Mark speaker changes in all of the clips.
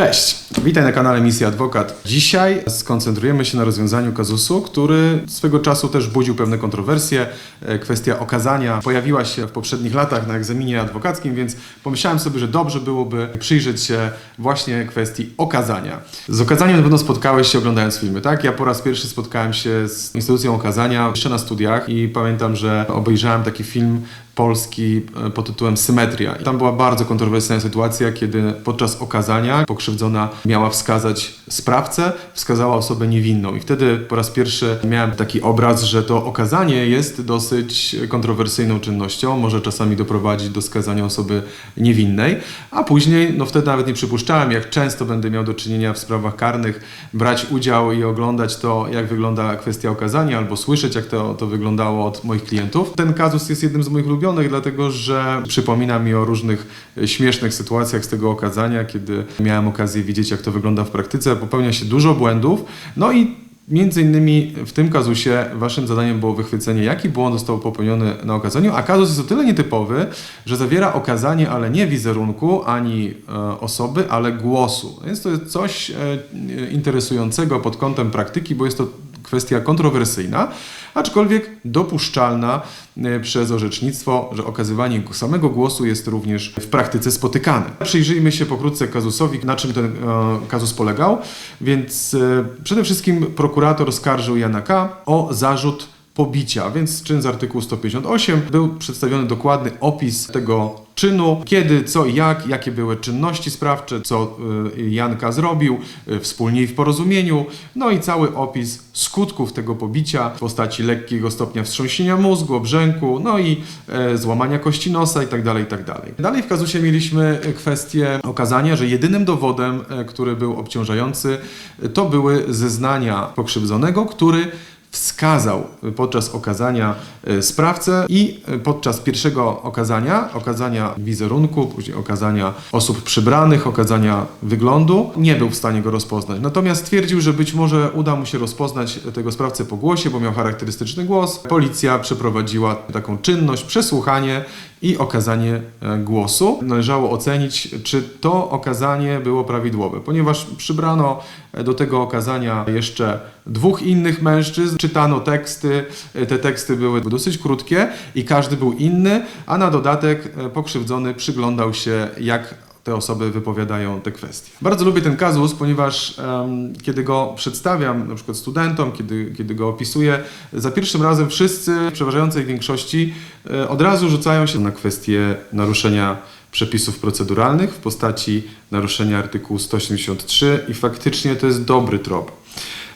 Speaker 1: Cześć! Witaj na kanale Misja Adwokat. Dzisiaj skoncentrujemy się na rozwiązaniu kazusu, który swego czasu też budził pewne kontrowersje. E, Kwestia okazania pojawiła się w poprzednich latach na egzaminie adwokackim, więc pomyślałem sobie, że dobrze byłoby przyjrzeć się właśnie kwestii okazania. Z okazaniem na pewno spotkałeś się oglądając filmy, tak? Ja po raz pierwszy spotkałem się z instytucją okazania jeszcze na studiach i pamiętam, że obejrzałem taki film polski e, pod tytułem Symetria. I tam była bardzo kontrowersyjna sytuacja, kiedy podczas okazania pokrzywdzona miała wskazać sprawcę, wskazała osobę niewinną. I wtedy po raz pierwszy miałem taki obraz, że to okazanie jest dosyć kontrowersyjną czynnością, może czasami doprowadzić do skazania osoby niewinnej, a później, no wtedy nawet nie przypuszczałem, jak często będę miał do czynienia w sprawach karnych, brać udział i oglądać to, jak wygląda kwestia okazania, albo słyszeć, jak to, to wyglądało od moich klientów. Ten kazus jest jednym z moich ulubionych, dlatego że przypomina mi o różnych śmiesznych sytuacjach z tego okazania, kiedy miałem okazję widzieć, jak to wygląda w praktyce. Popełnia się dużo błędów, no i Między innymi w tym kazusie waszym zadaniem było wychwycenie, jaki błąd został popełniony na okazaniu, a kazus jest o tyle nietypowy, że zawiera okazanie, ale nie wizerunku ani e, osoby, ale głosu. Więc to jest coś e, interesującego pod kątem praktyki, bo jest to kwestia kontrowersyjna, aczkolwiek dopuszczalna e, przez orzecznictwo, że okazywanie samego głosu jest również w praktyce spotykane. Przyjrzyjmy się pokrótce kazusowi, na czym ten e, kazus polegał. Więc e, przede wszystkim prokurator skarżył Jana K. o zarzut pobicia, więc czyn z artykułu 158 był przedstawiony dokładny opis tego czynu, kiedy, co i jak, jakie były czynności sprawcze, co y, Janka zrobił, y, wspólnie i w porozumieniu, no i cały opis skutków tego pobicia w postaci lekkiego stopnia wstrząsienia mózgu, obrzęku, no i e, złamania kości nosa itd., itd. Dalej w kazusie mieliśmy kwestię okazania, że jedynym dowodem, e, który był obciążający, to były zeznania pokrzywdzonego, który wskazał podczas okazania e, sprawcę i e, podczas pierwszego okazania, okazania wizerunku, później okazania osób przybranych, okazania wyglądu, nie był w stanie go rozpoznać. Natomiast twierdził, że być może uda mu się rozpoznać tego sprawcę po głosie, bo miał charakterystyczny głos. Policja przeprowadziła taką czynność, przesłuchanie i okazanie e, głosu. Należało ocenić, czy to okazanie było prawidłowe, ponieważ przybrano do tego okazania jeszcze dwóch innych mężczyzn, czytano teksty, e, te teksty były dosyć krótkie i każdy był inny, a na dodatek e, pokrzywdzony przyglądał się, jak te osoby wypowiadają te kwestie. Bardzo lubię ten kazus, ponieważ em, kiedy go przedstawiam na przykład studentom, kiedy, kiedy go opisuję, za pierwszym razem wszyscy w przeważającej większości e, od razu rzucają się na kwestię naruszenia przepisów proceduralnych w postaci naruszenia artykułu 183 i faktycznie to jest dobry trop.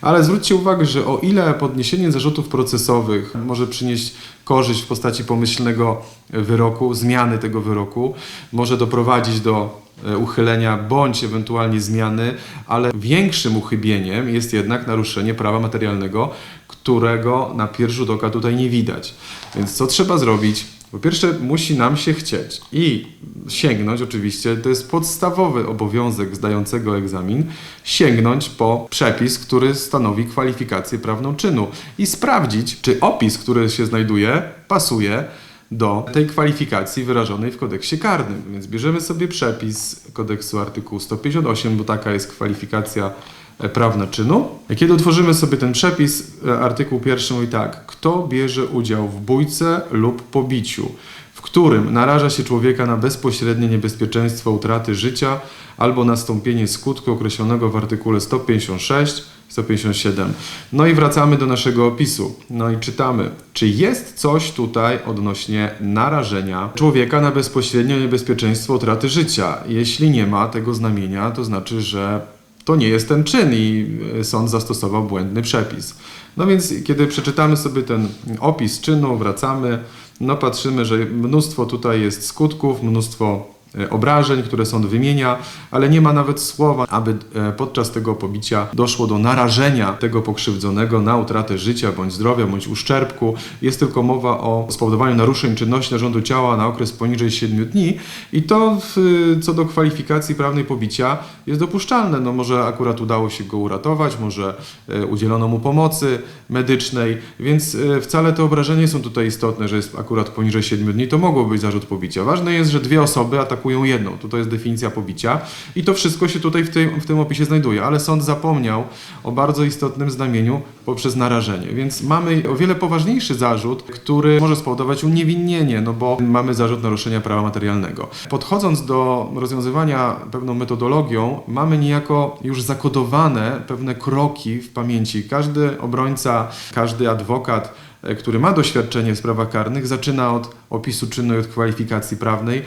Speaker 1: Ale zwróćcie uwagę, że o ile podniesienie zarzutów procesowych może przynieść korzyść w postaci pomyślnego wyroku, zmiany tego wyroku, może doprowadzić do e, uchylenia bądź ewentualnie zmiany, ale większym uchybieniem jest jednak naruszenie prawa materialnego, którego na pierwszy rzut oka tutaj nie widać. Więc co trzeba zrobić? Po pierwsze, musi nam się chcieć i sięgnąć, oczywiście, to jest podstawowy obowiązek zdającego egzamin, sięgnąć po przepis, który stanowi kwalifikację prawną czynu i sprawdzić, czy opis, który się znajduje, pasuje do tej kwalifikacji wyrażonej w kodeksie karnym. Więc bierzemy sobie przepis kodeksu artykułu 158, bo taka jest kwalifikacja e, prawna czynu. Kiedy otworzymy sobie ten przepis, e, artykuł pierwszy mówi tak, kto bierze udział w bójce lub pobiciu, w którym naraża się człowieka na bezpośrednie niebezpieczeństwo utraty życia albo nastąpienie skutku określonego w artykule 156, 157. No i wracamy do naszego opisu. No i czytamy, czy jest coś tutaj odnośnie narażenia człowieka na bezpośrednie niebezpieczeństwo utraty życia. Jeśli nie ma tego znamienia, to znaczy, że to nie jest ten czyn i y, sąd zastosował błędny przepis. No więc kiedy przeczytamy sobie ten opis czynu, wracamy, no patrzymy, że mnóstwo tutaj jest skutków, mnóstwo e, obrażeń, które sąd wymienia, ale nie ma nawet słowa, aby e, podczas tego pobicia doszło do narażenia tego pokrzywdzonego na utratę życia, bądź zdrowia, bądź uszczerbku. Jest tylko mowa o spowodowaniu naruszeń czynności narządu ciała na okres poniżej 7 dni i to w, co do kwalifikacji prawnej pobicia jest dopuszczalne. No może akurat udało się go uratować, może e, udzielono mu pomocy medycznej, więc e, wcale te obrażenia nie są tutaj istotne, że jest akurat poniżej 7 dni, to mogło być zarzut pobicia. Ważne jest, że dwie osoby atakują atakują jedną. Tu to jest definicja pobicia. I to wszystko się tutaj w tym, w tym opisie znajduje. Ale sąd zapomniał o bardzo istotnym znamieniu poprzez narażenie. Więc mamy o wiele poważniejszy zarzut, który może spowodować uniewinnienie, no bo mamy zarzut naruszenia prawa materialnego. Podchodząc do rozwiązywania pewną metodologią, mamy niejako już zakodowane pewne kroki w pamięci. Każdy obrońca, każdy adwokat, e, który ma doświadczenie w sprawach karnych, zaczyna od opisu czynu i od kwalifikacji prawnej.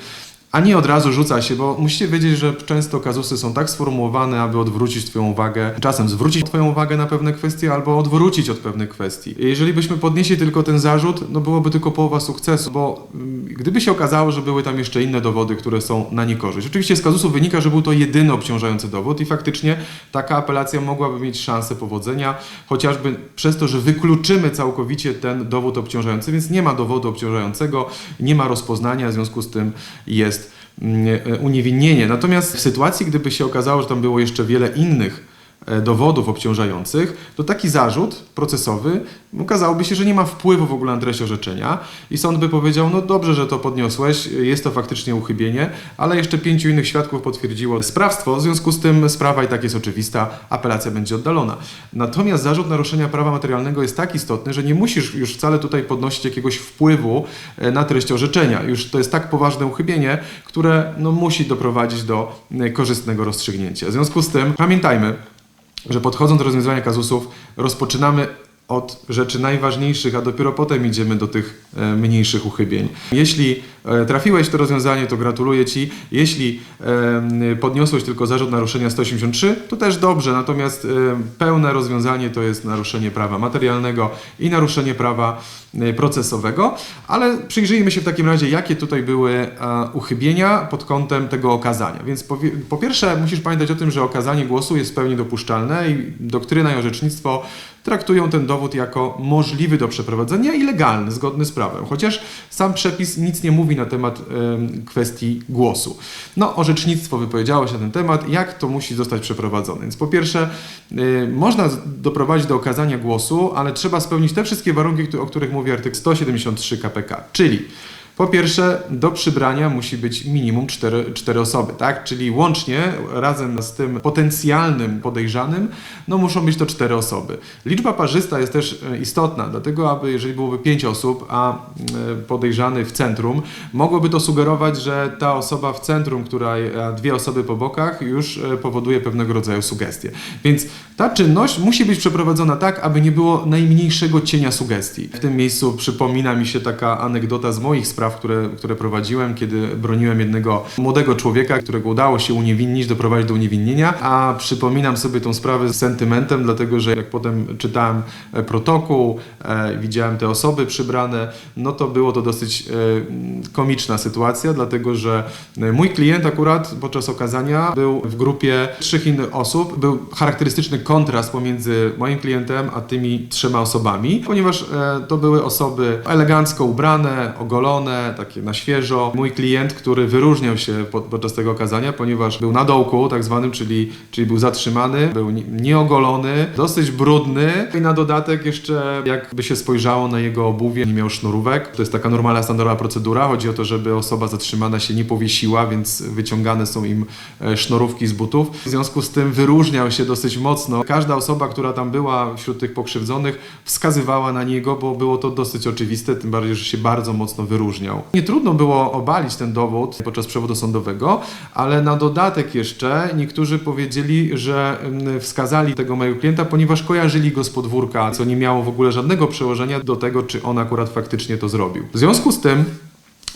Speaker 1: A nie od razu rzuca się, bo musicie wiedzieć, że często kazusy są tak sformułowane, aby odwrócić Twoją uwagę, czasem zwrócić Twoją uwagę na pewne kwestie, albo odwrócić od pewnych kwestii. Jeżeli byśmy podnieśli tylko ten zarzut, no byłoby tylko połowa sukcesu, bo mm, gdyby się okazało, że były tam jeszcze inne dowody, które są na niekorzyść. Oczywiście z kazusu wynika, że był to jedyny obciążający dowód i faktycznie taka apelacja mogłaby mieć szansę powodzenia, chociażby przez to, że wykluczymy całkowicie ten dowód obciążający, więc nie ma dowodu obciążającego, nie ma rozpoznania, w związku z tym jest uniewinnienie. Natomiast w sytuacji, gdyby się okazało, że tam było jeszcze wiele innych e, dowodów obciążających, to taki zarzut procesowy okazałoby się, że nie ma wpływu w ogóle na treść orzeczenia i sąd by powiedział, no dobrze, że to podniosłeś, jest to faktycznie uchybienie, ale jeszcze pięciu innych świadków potwierdziło sprawstwo, w związku z tym sprawa i tak jest oczywista, apelacja będzie oddalona. Natomiast zarzut naruszenia prawa materialnego jest tak istotny, że nie musisz już wcale tutaj podnosić jakiegoś wpływu e, na treść orzeczenia. Już to jest tak poważne uchybienie, które no, musi doprowadzić do e, korzystnego rozstrzygnięcia. W związku z tym pamiętajmy, że podchodząc do rozwiązywania kazusów, rozpoczynamy od rzeczy najważniejszych, a dopiero potem idziemy do tych e, mniejszych uchybień. Jeśli e, trafiłeś to rozwiązanie, to gratuluję Ci. Jeśli podniosłeś tylko zarzut naruszenia 183, to też dobrze, natomiast e, pełne rozwiązanie to jest naruszenie prawa materialnego i naruszenie prawa procesowego, ale przyjrzyjmy się w takim razie, jakie tutaj były uchybienia pod kątem tego okazania. Więc po, po pierwsze musisz pamiętać o tym, że okazanie głosu jest w pełni dopuszczalne i doktryna i orzecznictwo traktują ten dowód jako możliwy do przeprowadzenia i legalny, zgodny z prawem, chociaż sam przepis nic nie mówi na temat em, kwestii głosu. No, orzecznictwo wypowiedziało się na ten temat, jak to musi zostać przeprowadzone. Więc po pierwsze, y, można doprowadzić do okazania głosu, ale trzeba spełnić te wszystkie warunki, o których mówi artykuł 173 KPK, czyli po pierwsze, do przybrania musi być minimum cztery, cztery osoby, tak? Czyli łącznie razem z tym potencjalnym podejrzanym, no muszą być to cztery osoby. Liczba parzysta jest też e, istotna, dlatego aby jeżeli byłoby pięć osób, a e, podejrzany w centrum, mogłoby to sugerować, że ta osoba w centrum, która a dwie osoby po bokach, już e, powoduje pewnego rodzaju sugestie. Więc ta czynność musi być przeprowadzona tak, aby nie było najmniejszego cienia sugestii. W tym miejscu przypomina mi się taka anegdota z moich spraw, które, które prowadziłem, kiedy broniłem jednego młodego człowieka, którego udało się uniewinnić, doprowadzić do uniewinnienia, a przypominam sobie tą sprawę z sentymentem, dlatego że jak potem czytałem e, protokół, e, widziałem te osoby przybrane, no to było to dosyć e, komiczna sytuacja, dlatego że e, mój klient akurat podczas okazania był w grupie trzech innych osób. Był charakterystyczny kontrast pomiędzy moim klientem a tymi trzema osobami, ponieważ e, to były osoby elegancko ubrane, ogolone, takie na świeżo. Mój klient, który wyróżniał się pod, podczas tego okazania, ponieważ był na dołku tak zwanym, czyli, czyli był zatrzymany, był nie- nieogolony, dosyć brudny i na dodatek jeszcze jakby się spojrzało na jego obuwie, nie miał sznurówek. To jest taka normalna, standardowa procedura. Chodzi o to, żeby osoba zatrzymana się nie powiesiła, więc wyciągane są im e, sznurówki z butów. W związku z tym wyróżniał się dosyć mocno. Każda osoba, która tam była wśród tych pokrzywdzonych, wskazywała na niego, bo było to dosyć oczywiste, tym bardziej, że się bardzo mocno wyróżniał. Nie trudno było obalić ten dowód podczas przewodu sądowego, ale na dodatek jeszcze niektórzy powiedzieli, że mm, wskazali tego mojego klienta, ponieważ kojarzyli go z podwórka, co nie miało w ogóle żadnego przełożenia do tego, czy on akurat faktycznie to zrobił. W związku z tym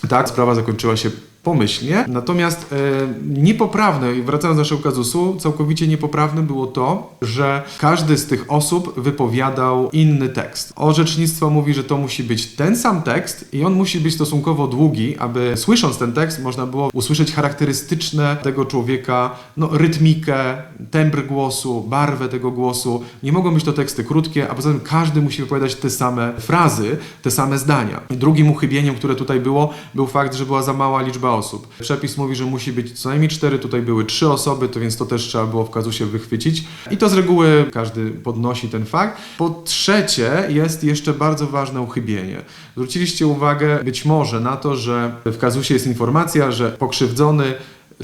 Speaker 1: tak, sprawa zakończyła się pomyślnie. Natomiast e, niepoprawne, wracając do naszego kazusu, całkowicie niepoprawne było to, że każdy z tych osób wypowiadał inny tekst. Orzecznictwo mówi, że to musi być ten sam tekst i on musi być stosunkowo długi, aby słysząc ten tekst można było usłyszeć charakterystyczne tego człowieka, no, rytmikę, tembr głosu, barwę tego głosu. Nie mogą być to teksty krótkie, a poza tym każdy musi wypowiadać te same frazy, te same zdania. Drugim uchybieniem, które tutaj było, był fakt, że była za mała liczba osób. Przepis mówi, że musi być co najmniej cztery, tutaj były trzy osoby, to więc to też trzeba było w kazusie wychwycić. I to z reguły każdy podnosi ten fakt. Po trzecie jest jeszcze bardzo ważne uchybienie. Zwróciliście uwagę być może na to, że w kazusie jest informacja, że pokrzywdzony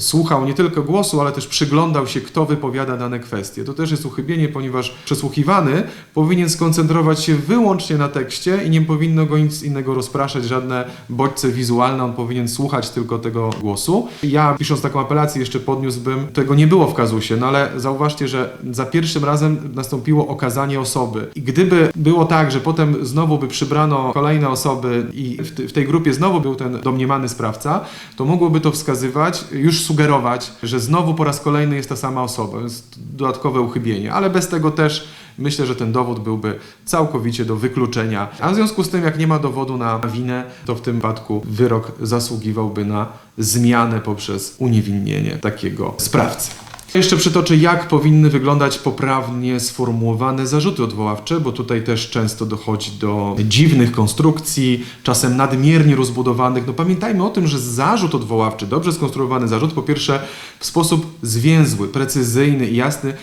Speaker 1: słuchał nie tylko głosu, ale też przyglądał się, kto wypowiada dane kwestie. To też jest uchybienie, ponieważ przesłuchiwany powinien skoncentrować się wyłącznie na tekście i nie powinno go nic innego rozpraszać, żadne bodźce wizualne, on powinien słuchać tylko tego głosu. Ja pisząc taką apelację jeszcze podniósłbym, tego nie było w kazusie, no ale zauważcie, że za pierwszym razem nastąpiło okazanie osoby. I gdyby było tak, że potem znowu by przybrano kolejne osoby i w, w tej grupie znowu był ten domniemany sprawca, to mogłoby to wskazywać, już sugerować, że znowu po raz kolejny jest ta sama osoba. Jest dodatkowe uchybienie, ale bez tego też myślę, że ten dowód byłby całkowicie do wykluczenia. A w związku z tym, jak nie ma dowodu na winę, to w tym wypadku wyrok zasługiwałby na zmianę poprzez uniewinnienie takiego sprawcy. Jeszcze przytoczę, jak powinny wyglądać poprawnie sformułowane zarzuty odwoławcze, bo tutaj też często dochodzi do dziwnych konstrukcji, czasem nadmiernie rozbudowanych. No pamiętajmy o tym, że zarzut odwoławczy, dobrze skonstruowany zarzut, po pierwsze w sposób zwięzły, precyzyjny i jasny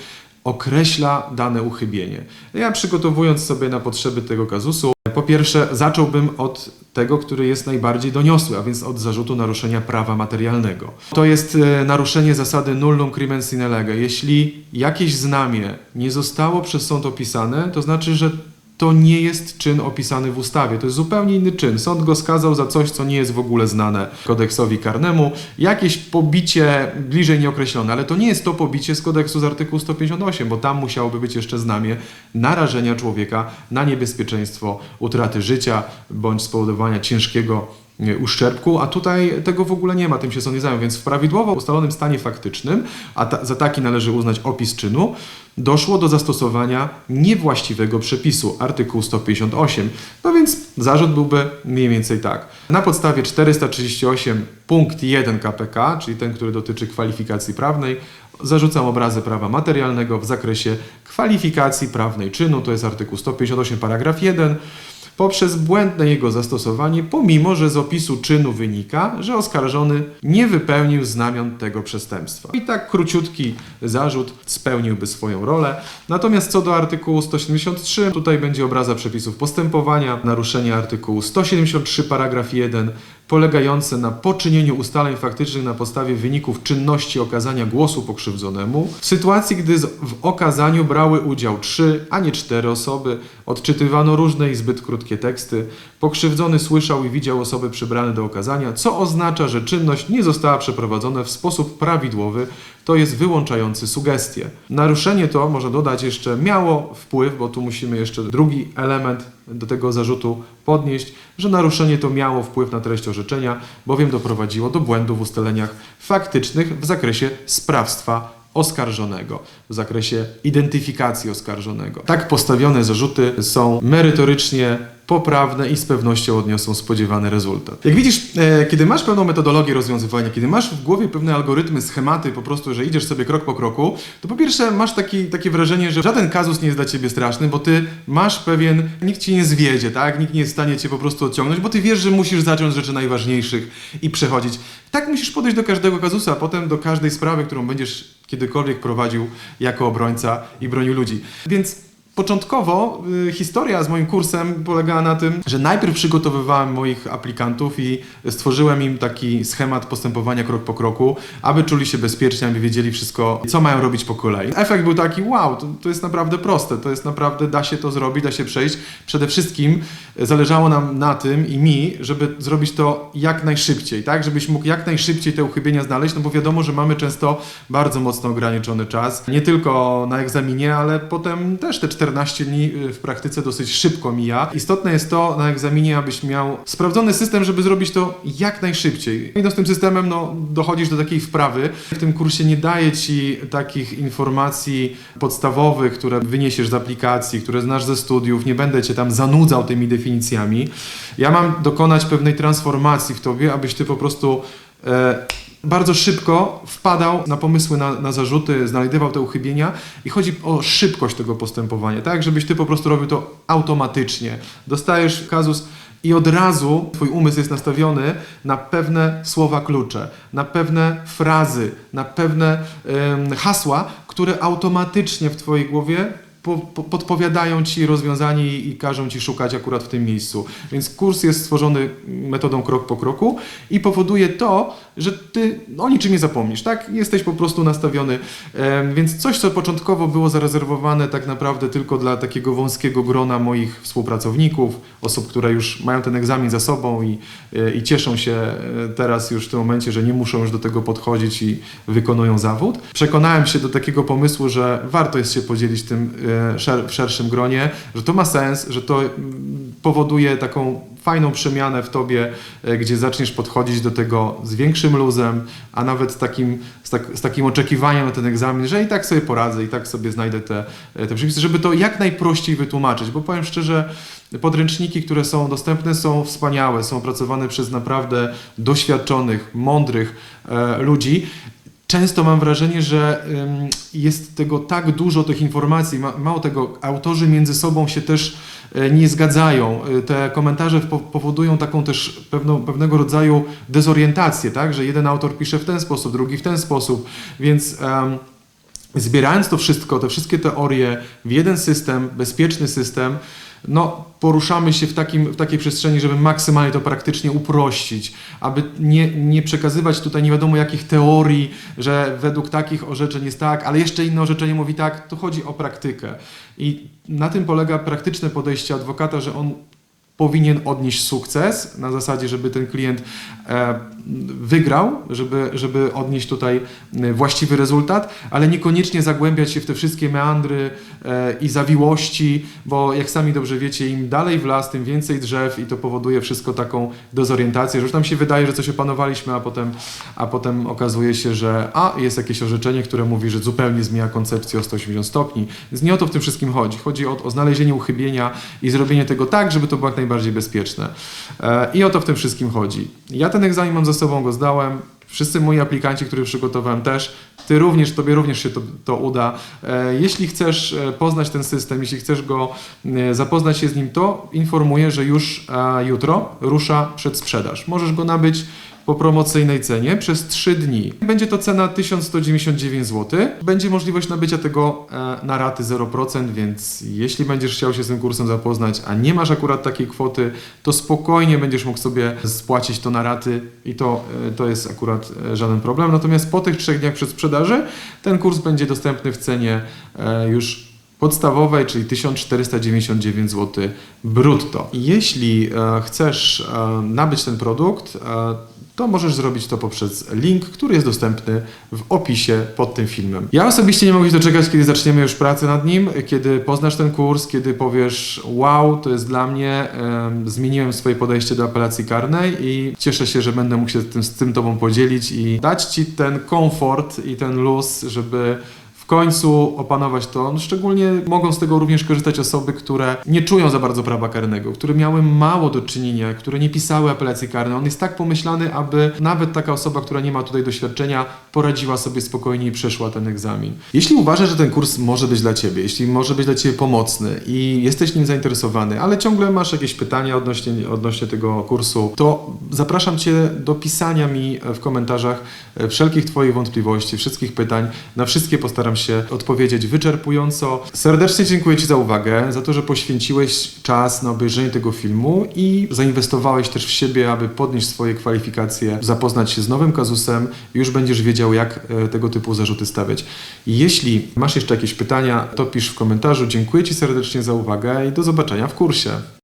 Speaker 1: określa dane uchybienie. Ja przygotowując sobie na potrzeby tego kazusu, po pierwsze zacząłbym od tego, który jest najbardziej doniosły, a więc od zarzutu naruszenia prawa materialnego. To jest e, naruszenie zasady nullum crimen sine lege. Jeśli jakieś znamie nie zostało przez sąd opisane, to znaczy, że to nie jest czyn opisany w ustawie. To jest zupełnie inny czyn. Sąd go skazał za coś, co nie jest w ogóle znane kodeksowi karnemu. Jakieś pobicie bliżej nieokreślone, ale to nie jest to pobicie z kodeksu z artykułu 158, bo tam musiałoby być jeszcze znamie narażenia człowieka na niebezpieczeństwo utraty życia bądź spowodowania ciężkiego uszczerbku, a tutaj tego w ogóle nie ma, tym się sąd nie zajął, więc w prawidłowo ustalonym stanie faktycznym, a ta, za taki należy uznać opis czynu, doszło do zastosowania niewłaściwego przepisu, artykuł 158. No więc zarzut byłby mniej więcej tak. Na podstawie 438 punkt 1 KPK, czyli ten, który dotyczy kwalifikacji prawnej, zarzucam obrazę prawa materialnego w zakresie kwalifikacji prawnej czynu, to jest artykuł 158 paragraf 1, poprzez błędne jego zastosowanie, pomimo że z opisu czynu wynika, że oskarżony nie wypełnił znamion tego przestępstwa. I tak króciutki zarzut spełniłby swoją rolę. Natomiast co do artykułu 173, tutaj będzie obraza przepisów postępowania, naruszenie artykułu 173 paragraf 1, polegające na poczynieniu ustaleń faktycznych na podstawie wyników czynności okazania głosu pokrzywdzonemu, w sytuacji, gdy w okazaniu brały udział trzy, a nie cztery osoby, odczytywano różne i zbyt krótkie teksty, pokrzywdzony słyszał i widział osoby przybrane do okazania, co oznacza, że czynność nie została przeprowadzona w sposób prawidłowy, to jest wyłączający sugestie. Naruszenie to, można dodać jeszcze, miało wpływ, bo tu musimy jeszcze drugi element do tego zarzutu podnieść, że naruszenie to miało wpływ na treść orzeczenia, bowiem doprowadziło do błędów w ustaleniach faktycznych w zakresie sprawstwa oskarżonego, w zakresie identyfikacji oskarżonego. Tak postawione zarzuty są merytorycznie poprawne i z pewnością odniosą spodziewany rezultat. Jak widzisz, e, kiedy masz pewną metodologię rozwiązywania, kiedy masz w głowie pewne algorytmy, schematy, po prostu, że idziesz sobie krok po kroku, to po pierwsze masz taki, takie wrażenie, że żaden kazus nie jest dla ciebie straszny, bo ty masz pewien, nikt ci nie zwiedzie, tak? Nikt nie jest w stanie cię po prostu odciągnąć, bo ty wiesz, że musisz zacząć rzeczy najważniejszych i przechodzić. Tak musisz podejść do każdego kazusa, a potem do każdej sprawy, którą będziesz kiedykolwiek prowadził jako obrońca i bronił ludzi. Więc Początkowo y, historia z moim kursem polegała na tym, że najpierw przygotowywałem moich aplikantów i stworzyłem im taki schemat postępowania krok po kroku, aby czuli się bezpiecznie, aby wiedzieli wszystko, co mają robić po kolei. Efekt był taki, wow, to, to jest naprawdę proste, to jest naprawdę, da się to zrobić, da się przejść. Przede wszystkim y, zależało nam na tym i mi, żeby zrobić to jak najszybciej, tak? Żebyś mógł jak najszybciej te uchybienia znaleźć, no bo wiadomo, że mamy często bardzo mocno ograniczony czas, nie tylko na egzaminie, ale potem też te 14 dni y, w praktyce dosyć szybko mija. Istotne jest to na egzaminie, abyś miał sprawdzony system, żeby zrobić to jak najszybciej. I no z tym systemem no, dochodzisz do takiej wprawy. W tym kursie nie daje ci takich informacji podstawowych, które wyniesiesz z aplikacji, które znasz ze studiów. Nie będę cię tam zanudzał tymi definicjami. Ja mam dokonać pewnej transformacji w tobie, abyś ty po prostu e, bardzo szybko wpadał na pomysły, na, na zarzuty, znajdywał te uchybienia i chodzi o szybkość tego postępowania, tak? Żebyś ty po prostu robił to automatycznie. Dostajesz kazus i od razu twój umysł jest nastawiony na pewne słowa klucze, na pewne frazy, na pewne em, hasła, które automatycznie w twojej głowie po, po, podpowiadają ci rozwiązanie i, każą ci szukać akurat w tym miejscu. Więc kurs jest stworzony metodą krok po kroku i powoduje to, że ty o niczym nie zapomnisz, tak? Jesteś po prostu nastawiony. Więc coś, co początkowo było zarezerwowane tak naprawdę tylko dla takiego wąskiego grona moich współpracowników, osób, które już mają ten egzamin za sobą i, e, i cieszą się e, teraz już w tym momencie, że nie muszą już do tego podchodzić i wykonują zawód. Przekonałem się do takiego pomysłu, że warto jest się podzielić tym e, szer- w szerszym gronie, że to ma sens, że to powoduje taką fajną przemianę w tobie, e, gdzie zaczniesz podchodzić do tego z większym luzem, a nawet z takim, z, tak, z takim oczekiwaniem na ten egzamin, że i tak sobie poradzę, i tak sobie znajdę te, e, te przepisy, żeby to jak najprościej wytłumaczyć, bo powiem szczerze, podręczniki, które są dostępne są wspaniałe, są opracowane przez naprawdę doświadczonych, mądrych e, ludzi, Często mam wrażenie, że jest tego tak dużo, tych informacji, ma, mało tego, autorzy między sobą się też e, nie zgadzają. E, Te komentarze po, powodują taką też pewną, pewnego rodzaju dezorientację, tak? że jeden autor pisze w ten sposób, drugi w ten sposób, więc em, zbierając to wszystko, te wszystkie teorie w jeden system, bezpieczny system, no, poruszamy się w, takim, w takiej przestrzeni, żeby maksymalnie to praktycznie uprościć, aby nie, nie przekazywać tutaj nie wiadomo jakich teorii, że według takich orzeczeń jest tak, ale jeszcze inne orzeczenie mówi tak, to chodzi o praktykę. I na tym polega praktyczne podejście adwokata, że on powinien odnieść sukces na zasadzie, żeby ten klient e, wygrał, żeby, żeby odnieść tutaj e, właściwy rezultat, ale niekoniecznie zagłębiać się w te wszystkie meandry e, i zawiłości, bo jak sami dobrze wiecie, im dalej w las, tym więcej drzew i to powoduje wszystko taką dezorientację, że już nam się wydaje, że coś opanowaliśmy, a potem, a potem okazuje się, że a, jest jakieś orzeczenie, które mówi, że zupełnie zmienia koncepcję o 180 stopni. Więc nie o to w tym wszystkim chodzi. Chodzi o, o znalezienie uchybienia i zrobienie tego tak, żeby to było jak najbardziej bezpieczne. E, I o to w tym wszystkim chodzi. Ja ten egzamin mam za sobą, go zdałem. Wszyscy moi aplikanci, których przygotowałem też, ty również, tobie również się to, to uda. E, Jeśli chcesz e, poznać ten system, jeśli chcesz go zapoznać się z nim, to informuję, że już jutro rusza przedsprzedaż. Możesz go nabyć po promocyjnej cenie przez 3 dni. Będzie to cena 1199 zł. Będzie możliwość nabycia tego e, na raty 0%, więc jeśli będziesz chciał się z tym kursem zapoznać, a nie masz akurat takiej kwoty, to spokojnie będziesz mógł sobie spłacić to na raty i to, e, to jest akurat e, żaden problem. Natomiast po tych trzech dniach przedsprzedaży ten kurs będzie dostępny w cenie już podstawowej, czyli 1499 zł brutto. Jeśli chcesz nabyć ten produkt, to możesz zrobić to poprzez link, który jest dostępny w opisie pod tym filmem. Ja osobiście nie mogę się doczekać, kiedy zaczniemy już pracę nad nim, kiedy poznasz ten kurs, kiedy powiesz wow, to jest dla mnie, em, zmieniłem swoje podejście do apelacji karnej i cieszę się, że będę mógł się tym, z tym Tobą podzielić i dać Ci ten komfort i ten luz, żeby w końcu opanować to. No, szczególnie mogą z tego również korzystać osoby, które nie czują za bardzo prawa karnego, które miały mało do czynienia, które nie pisały apelacji karnej. On jest tak pomyślany, aby nawet taka osoba, która nie ma tutaj doświadczenia, poradziła sobie spokojnie i przeszła ten egzamin. Jeśli uważasz, że ten kurs może być dla Ciebie, jeśli może być dla Ciebie pomocny i jesteś nim zainteresowany, ale ciągle masz jakieś pytania odnośnie, odnośnie tego kursu, to zapraszam Cię do pisania mi w komentarzach wszelkich Twoich wątpliwości, wszystkich pytań. Na wszystkie postaram się odpowiedzieć wyczerpująco. Serdecznie dziękuję Ci za uwagę, za to, że poświęciłeś czas na obejrzenie tego filmu i zainwestowałeś też w siebie, aby podnieść swoje kwalifikacje, zapoznać się z nowym kazusem już będziesz wiedział, jak e, tego typu zarzuty stawiać. Jeśli masz jeszcze jakieś pytania, to pisz w komentarzu. Dziękuję Ci serdecznie za uwagę i do zobaczenia w kursie.